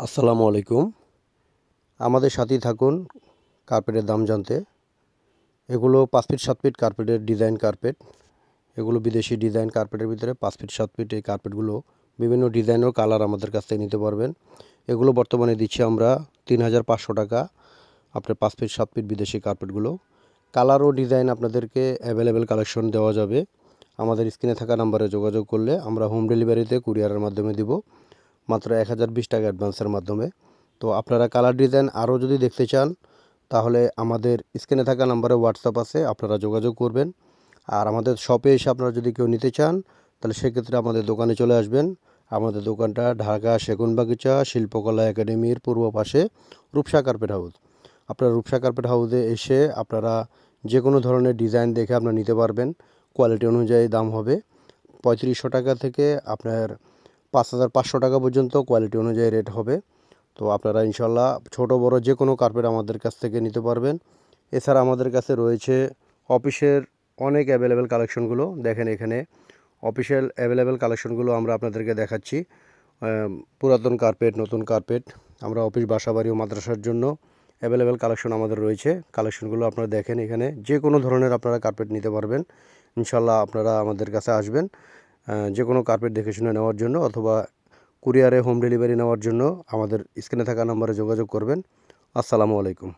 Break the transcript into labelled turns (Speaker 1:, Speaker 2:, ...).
Speaker 1: আসসালামু আলাইকুম। আমাদের সাথেই থাকুন কার্পেটের দাম জানতে। এগুলো পাঁচ ফিট, সাত ফিট কার্পেটের ডিজাইন কার্পেট। এগুলো বিদেশি ডিজাইন কার্পেটের ভিতরে পাঁচ ফিট, সাত ফিট এই কার্পেটগুলো বিভিন্ন ডিজাইন ও কালার আমাদের কাছ থেকে নিতে পারবেন। এগুলো বর্তমানে দিচ্ছি আমরা তিন হাজার পাঁচশো টাকা। আপনার পাঁচ ফিট, সাত ফিট বিদেশি কার্পেটগুলো। কালার ও ডিজাইন আপনাদেরকে অ্যাভেলেবেল কালেকশন দেওয়া যাবে। আমাদের স্ক্রিনে থাকা নাম্বারে যোগাযোগ করলে আমরা হোম ডেলিভারিতে কুরিয়ারের মাধ্যমে দিব। মাত্র এক হাজার বিশ টাকা অ্যাডভান্সের মাধ্যমে। তো আপনারা কালার ডিজাইন আরও যদি দেখতে চান, তাহলে আমাদের স্ক্রিনে থাকা নাম্বারে হোয়াটসঅ্যাপ আছে, আপনারা যোগাযোগ করবেন। আর আমাদের শপে এসে আপনারা যদি কেউ নিতে চান, তাহলে সেক্ষেত্রে আমাদের দোকানে চলে আসবেন। আমাদের দোকানটা ঢাকা সেগুনবাগিচা শিল্পকলা একাডেমির পূর্ব পাশে রূপসা কার্পেট হাউস। আপনারা রূপসা কার্পেট হাউসে এসে আপনারা যে কোনো ধরনের ডিজাইন দেখে আপনারা নিতে পারবেন। কোয়ালিটি অনুযায়ী দাম হবে। পঁয়ত্রিশশো টাকা থেকে আপনার পাঁচ হাজার পাঁচশো টাকা পর্যন্ত কোয়ালিটি অনুযায়ী রেট হবে। তো আপনারা ইনশাল্লাহ ছোট, বড় যে কোনো কার্পেট আমাদের কাছ থেকে নিতে পারবেন। এছাড়া আমাদের কাছে রয়েছে অফিসের অনেক অ্যাভেলেবেল কালেকশনগুলো দেখেন এখানে অফিসিয়াল অ্যাভেলেবেল কালেকশনগুলো আমরা আপনাদেরকে দেখাচ্ছি। পুরাতন কার্পেট নতুন কার্পেট আমরা অফিস, বাসাবাড়ি ও মাদ্রাসার জন্য অ্যাভেলেবেল কালেকশন আমাদের রয়েছে। কালেকশনগুলো আপনারা দেখেন এখানে। যে কোনো ধরনের আপনারা কার্পেট নিতে পারবেন। ইনশাল্লাহ আপনারা আমাদের কাছে আসবেন। যে কোনো কার্পেট দেখে শুনে নেওয়ার জন্য অথবা কুরিয়ারে হোম ডেলিভারি নেওয়ার জন্য আমাদের স্ক্রিনে থাকা নম্বরে যোগাযোগ করবেন। আসসালামু আলাইকুম।